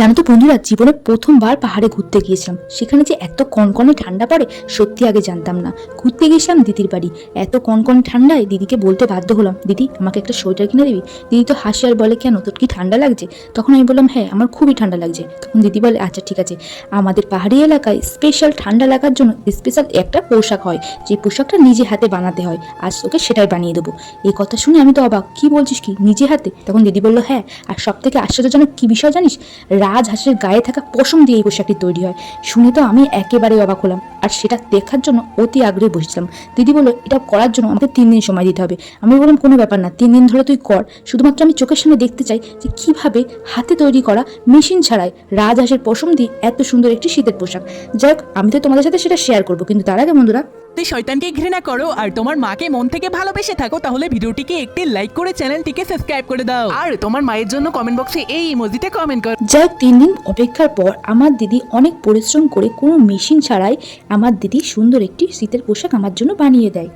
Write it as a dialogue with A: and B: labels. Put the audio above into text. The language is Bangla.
A: জানো তো বন্ধুরা জীবনে প্রথমবার পাহাড়ে ঘুরতে গিয়েছিলাম। সেখানে যে এত কনকনে ঠান্ডা পড়ে, সত্যি আগে জানতাম না। ঘুরতে গিয়েছিলাম দিদির বাড়ি। এত কনকনে ঠান্ডায় দিদিকে বলতে বাধ্য হলাম, দিদি, আমাকে একটা সোয়েটার কিনে দিবি? দিদি তো হাসি আর বলে কেন তোর কি ঠান্ডা লাগছে? তখন আমি বললাম হ্যাঁ আমার খুবই ঠান্ডা লাগছে। তখন দিদি বলে আচ্ছা ঠিক আছে। আমাদের পাহাড়ি এলাকায় স্পেশাল ঠান্ডা লাগার জন্য স্পেশাল একটা পোশাক হয়, যে পোশাকটা নিজে হাতে বানাতে হয়। আজ তোকে সেটাই বানিয়ে দেবো। এই কথা শুনে আমি তো অবাক, কি বলছিস কি, নিজে হাতে? তখন দিদি বলল হ্যাঁ আর সব থেকে আশ্চর্যজনক কি বিষয় জানিস? রাজহাঁসের গায়ে থাকা পশম দিয়ে এই পোশাকটি তৈরি হয়। শুনে তো আমি একেবারেই অবাক হলাম। আর সেটা দেখার জন্য অতি আগ্রহে বসেছিলাম। দিদি বলল এটা করার জন্য আমাকে তিন দিন সময় দিতে হবে। আমি বললাম কোনো ব্যাপার না তিন দিন ধরে তুই কর। শুধুমাত্র আমি চোখের সামনে দেখতে চাই যে কীভাবে হাতে তৈরি করা মেশিন ছাড়াই রাজহাঁসের পশম দিয়ে এত সুন্দর একটি শীতের পোশাক। যাই হোক আমি তো তোমাদের সাথে সেটা শেয়ার করব। কিন্তু তার আগে বন্ধুরা
B: তুই শয়তানকে ঘৃণা করো আর তোমার মাকে মন থেকে ভালোবেসে থাকো তাহলে ভিডিওটিকে একটি লাইক করে চ্যানেলটিকে সাবস্ক্রাইব করে দাও। আর তোমার মায়ের জন্য কমেন্ট বক্সে এই ইমোজিতে কমেন্ট করো।
A: যাই হোক, তিন দিন অপেক্ষার পর আমার দিদি অনেক পরিশ্রম করে কোনো মেশিন ছাড়াই আমার দিদি সুন্দর একটি শীতের পোশাক আমার জন্য বানিয়ে দেয়।